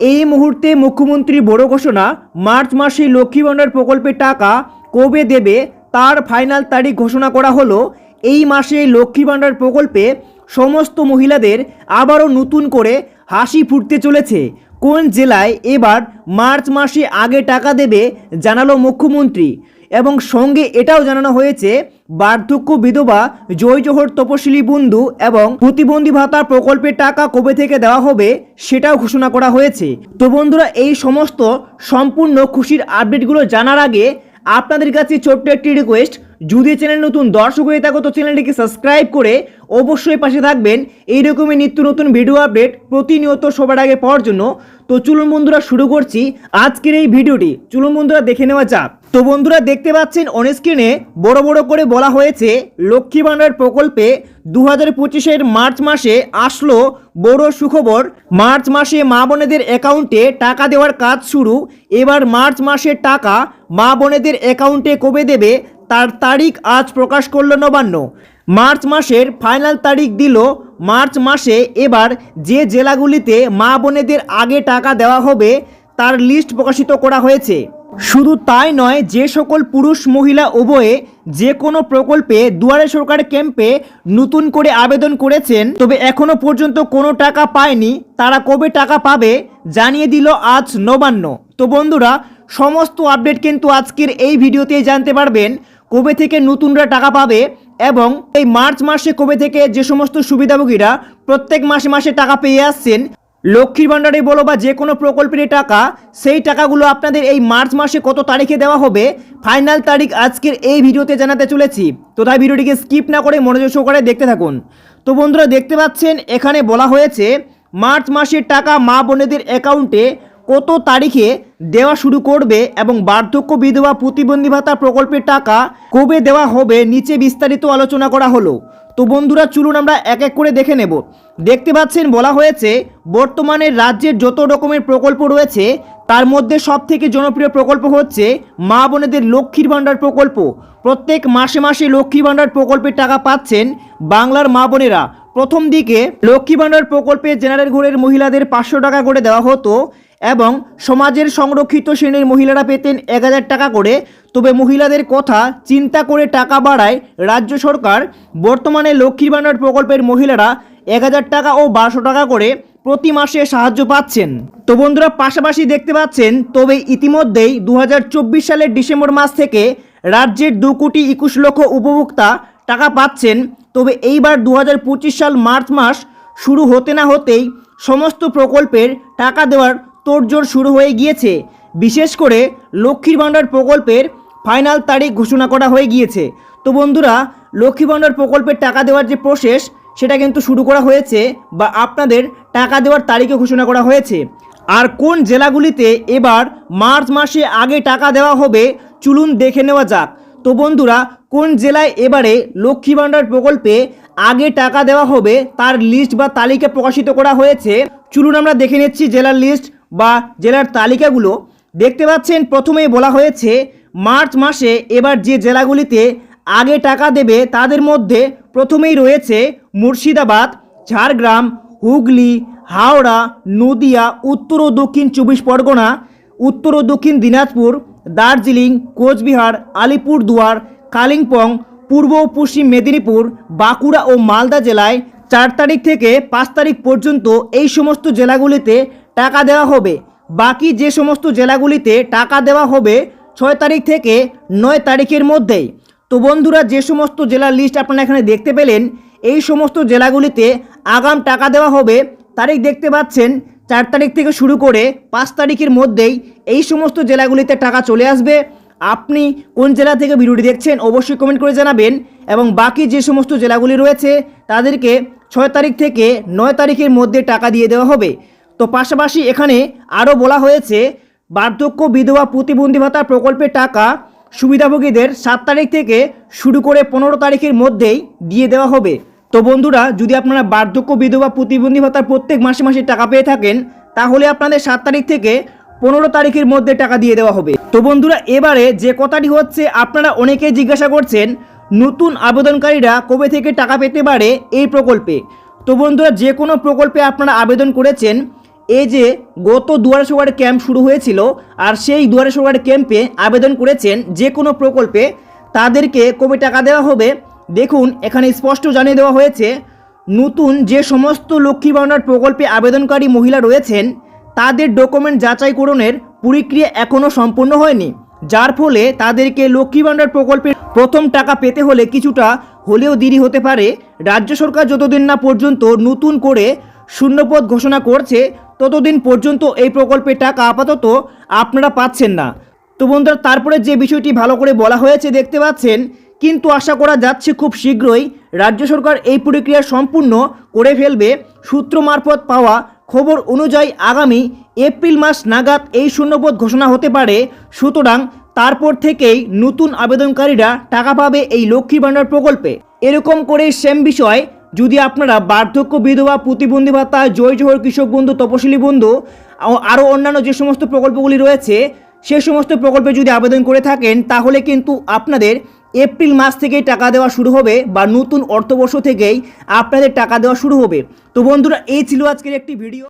এই মুহূর্তে মুখ্যমন্ত্রী বড় ঘোষণা, মার্চ মাসে লক্ষ্মী ভাণ্ডার প্রকল্পের টাকা কবে দেবে তার ফাইনাল তারিখ ঘোষণা করা হলো। এই মাসে লক্ষ্মী ভাণ্ডার প্রকল্পে সমস্ত মহিলাদের আবারও নতুন করে হাসি ফুটতে চলেছে। কোন জেলায় এবার মার্চ মাসে আগে টাকা দেবে জানালো মুখ্যমন্ত্রী। এবং সঙ্গে এটাও জানানো হয়েছে বার্ধক্য বিধবা জয় জোহর তপশিলি বন্ধু এবং প্রতিবন্ধী ভাতা প্রকল্পের টাকা কবে থেকে দেওয়া হবে সেটাও ঘোষণা করা হয়েছে। তো বন্ধুরা, এই সমস্ত সম্পূর্ণ খুশির আপডেটগুলো জানার আগে আপনাদের কাছে ছোট্ট একটি রিকোয়েস্ট যদি চ্যানেল নতুন দর্শক হয়ে থাকো, তো চ্যানেলটিকে সাবস্ক্রাইব করে অবশ্যই পাশে থাকবেন। এইরকমই নিত্য নতুন ভিডিও আপডেট প্রতিনিয়ত সবার আগে পাওয়ার জন্য। তো চলুন বন্ধুরা, শুরু করছি আজকের এই ভিডিওটি। চলুন বন্ধুরা, দেখে নেওয়া যাক। তো বন্ধুরা, দেখতে পাচ্ছেন অন স্ক্রিনে বড় বড় করে বলা হয়েছে, লক্ষ্মী ভাণ্ডার প্রকল্পে দু হাজার পঁচিশের মার্চ মাসে আসলো বড় সুখবর। মার্চ মাসে মা বোনেদের অ্যাকাউন্টে টাকা দেওয়ার কাজ শুরু। এবার মার্চ মাসের টাকা মা বোনেদের অ্যাকাউন্টে কবে দেবে তার তারিখ আজ প্রকাশ করল নবান্ন। মার্চ মাসের ফাইনাল তারিখ দিল মার্চ মাসে। এবার যে জেলাগুলিতে মা বোনেদের আগে টাকা দেওয়া হবে, তার লিস্ট প্রকাশিত করা হয়েছে। শুধু তাই নয়, যে সকল পুরুষ, মহিলা, উভয়ে যে কোনো প্রকল্পে দুয়ারে সরকার ক্যাম্পে নতুন করে আবেদন করেছেন, তবে এখনও পর্যন্ত কোনো টাকা পায়নি। তারা কবে টাকা পাবে জানিয়ে দিল আজ নবান্ন। তো বন্ধুরা সমস্ত আপডেট কিন্তু আজকের এই ভিডিওতেই জানতে পারবেন কবে থেকে নতুনরা টাকা পাবে এবং এই মার্চ মাসে কবে থেকে যে সমস্ত সুবিধাভোগীরা প্রত্যেক মাসে মাসে টাকা পেয়ে আসছেন, লক্ষ্মীর ভাণ্ডারে বলো বা যে কোনো প্রকল্পের টাকা, সেই টাকাগুলো আপনাদের এই মার্চ মাসে কত তারিখে দেওয়া হবে, ফাইনাল তারিখ আজকের এই ভিডিওতে জানাতে চলেছি। তো তাই ভিডিওটিকে স্কিপ না করে মনোযোগ সহকারে দেখতে থাকুন। তো বন্ধুরা দেখতে পাচ্ছেন, এখানে বলা হয়েছে, মার্চ মাসের টাকা মা বোনেদের অ্যাকাউন্টে কত তারিখে দেওয়া শুরু করবে এবং বার্ধক্য বিধবা প্রতিবন্ধী ভাতা প্রকল্পের টাকা কবে দেওয়া হবে নিচে বিস্তারিত আলোচনা করা হলো। তো বন্ধুরা, চলুন আমরা এক এক করে দেখে নেব। দেখতে পাচ্ছেন, বলা হয়েছে বর্তমানে রাজ্যের যত রকমের প্রকল্প রয়েছে, তার মধ্যে সব থেকে জনপ্রিয় প্রকল্প হচ্ছে মা বোনেদের লক্ষ্মীর ভাণ্ডার প্রকল্প। প্রত্যেক মাসে মাসে লক্ষ্মী ভাণ্ডার প্রকল্পের টাকা পাচ্ছেন বাংলার মা বোনেরা। প্রথম দিকে লক্ষ্মী ভাণ্ডার প্রকল্পে জেনারেল ঘরের মহিলাদের পাঁচশো টাকা করে দেওয়া হতো। এবং সমাজের সংরক্ষিত শ্রেণির মহিলারা পেতেন এক হাজার টাকা করে। তবে মহিলাদের কথা চিন্তা করে টাকা বাড়ায় রাজ্য সরকার। বর্তমানে লক্ষ্মীর ভাণ্ডার প্রকল্পের মহিলারা এক হাজার টাকা ও বারোশো টাকা করে প্রতি মাসে সাহায্য পাচ্ছেন। তো বন্ধুরা, পাশাপাশি দেখতে পাচ্ছেন, তবে ইতিমধ্যেই দু হাজার চব্বিশ সালের ডিসেম্বর মাস থেকে রাজ্যের দু কোটি একুশ লক্ষ উপভোক্তা টাকা পাচ্ছেন। তবে এইবার দু হাজার পঁচিশ সাল মার্চ মাস শুরু হতে না হতেই সমস্ত প্রকল্পের টাকা দেওয়ার তোড়জোড় শুরু হয়ে গিয়েছে। বিশেষ করে লক্ষ্মীর ভাণ্ডার প্রকল্পের ফাইনাল তারিখ ঘোষণা করা হয়ে গিয়েছে। তো বন্ধুরা লক্ষ্মী ভাণ্ডার প্রকল্পের টাকা দেওয়ার যে প্রসেস সেটা কিন্তু শুরু করা হয়েছে বা আপনাদের টাকা দেওয়ার তারিখে ঘোষণা করা হয়েছে। আর কোন জেলাগুলিতে এবার মার্চ মাসে আগে টাকা দেওয়া হবে, চলুন দেখে নেওয়া যাক। তো বন্ধুরা, কোন জেলায় এবারে লক্ষ্মী ভাণ্ডার প্রকল্পে আগে টাকা দেওয়া হবে, তার লিস্ট বা তালিকা প্রকাশিত করা হয়েছে? চলুন আমরা দেখে নিচ্ছি জেলার লিস্ট বা জেলার তালিকাগুলো দেখতে পাচ্ছেন, প্রথমেই বলা হয়েছে মার্চ মাসে এবার যে জেলাগুলিতে আগে টাকা দেবে তাদের মধ্যে প্রথমেই রয়েছে মুর্শিদাবাদ, ঝাড়গ্রাম, হুগলি, হাওড়া, নদিয়া, উত্তর ও দক্ষিণ চব্বিশ পরগনা, উত্তর ও দক্ষিণ দিনাজপুর, দার্জিলিং, কোচবিহার, আলিপুরদুয়ার, কালিম্পং, পূর্ব ও পশ্চিম মেদিনীপুর, বাঁকুড়া ও মালদা জেলায় চার তারিখ থেকে পাঁচ তারিখ পর্যন্ত এই সমস্ত জেলাগুলিতে টাকা দেওয়া হবে। বাকি যে সমস্ত জেলাগুলিতে টাকা দেওয়া হবে ছয় তারিখ থেকে নয় তারিখের মধ্যেই। তো বন্ধুরা, যে সমস্ত জেলার লিস্ট আপনারা এখানে দেখতে পেলেন, এই সমস্ত জেলাগুলিতে আগাম টাকা দেওয়া হবে। তারিখ দেখতে পাচ্ছেন, চার তারিখ থেকে শুরু করে পাঁচ তারিখের মধ্যেই এই সমস্ত জেলাগুলিতে টাকা চলে আসবে। আপনি কোন জেলা থেকে ভিডিওটি দেখছেন অবশ্যই কমেন্ট করে জানাবেন এবং বাকি যে সমস্ত জেলাগুলি রয়েছে, তাদেরকে ছয় তারিখ থেকে নয় তারিখের মধ্যে টাকা দিয়ে দেওয়া হবে। তো পাশাপাশি এখানে আরও বলা হয়েছে, বার্ধক্য বিধবা প্রতিবন্ধী ভাতা প্রকল্পের টাকা সুবিধাভোগীদের সাত তারিখ থেকে শুরু করে পনেরো তারিখের মধ্যেই দিয়ে দেওয়া হবে। তো বন্ধুরা, যদি আপনারা বার্ধক্য বিধবা প্রতিবন্ধী ভাতার প্রত্যেক মাসে মাসে টাকা পেয়ে থাকেন, তাহলে আপনাদের সাত তারিখ থেকে পনেরো তারিখের মধ্যে টাকা দিয়ে দেওয়া হবে। তো বন্ধুরা, এবারে যে কথাটি হচ্ছে, আপনারা অনেকেই জিজ্ঞাসা করছেন, নতুন আবেদনকারীরা কবে থেকে টাকা পেতে পারে এই প্রকল্পে? তো বন্ধুরা, যে কোনো প্রকল্পে আপনারা আবেদন করেছেন এই যে গত দুয়ারে সরকার ক্যাম্প শুরু হয়েছিল আর সেই দুয়ারে সরকার ক্যাম্পে আবেদন করেছেন যে কোনো প্রকল্পে তাদেরকে কবে টাকা দেওয়া হবে, দেখুন, এখানে স্পষ্ট জানিয়ে দেওয়া হয়েছে, নতুন যে সমস্ত লক্ষ্মী ভাণ্ডার প্রকল্পে আবেদনকারী মহিলা রয়েছেন, তাদের ডকুমেন্ট যাচাইকরণের প্রক্রিয়া এখনও সম্পূর্ণ হয়নি। যার ফলে তাদেরকে লক্ষ্মী ভাণ্ডার প্রকল্পের প্রথম টাকা পেতে হলে কিছুটা হলেও দেরি হতে পারে। রাজ্য সরকার যতদিন না পর্যন্ত নতুন করে শূন্যপদ ঘোষণা করছে ততদিন পর্যন্ত এই প্রকল্পের টাকা আপাতত আপনারা পাচ্ছেন না। তো বন্ধুরা, তারপরে যে বিষয়টি ভালো করে বলা হয়েছে দেখতে পাচ্ছেন, কিন্তু আশা করা যাচ্ছে খুব শীঘ্রই রাজ্য সরকার এই প্রক্রিয়া সম্পূর্ণ করে ফেলবে। সূত্র মারফত পাওয়া খবর অনুযায়ী আগামী এপ্রিল মাস নাগাদ এই শূন্যপদ ঘোষণা হতে পারে। সুতরাং তারপর থেকেই নতুন আবেদনকারীরা টাকা পাবে এই লক্ষ্মী ভাণ্ডার প্রকল্পে। এরকম করে সেম বিষয় যদি আপনারা বার্ধক্য বিধবা, প্রতিবন্ধী ভাতা, জয় জোহর কৃষক বন্ধু, তপশিলি বন্ধু আরও অন্যান্য যে সমস্ত প্রকল্পগুলি রয়েছে, সে সমস্ত প্রকল্পে যদি আবেদন করে থাকেন, তাহলে কিন্তু আপনাদের এপ্রিল মাস থেকেই টাকা দেওয়া শুরু হবে বা নতুন অর্থবর্ষ থেকেই আপনাদের টাকা দেওয়া শুরু হবে। তো বন্ধুরা, এই ছিল আজকের একটি ভিডিও।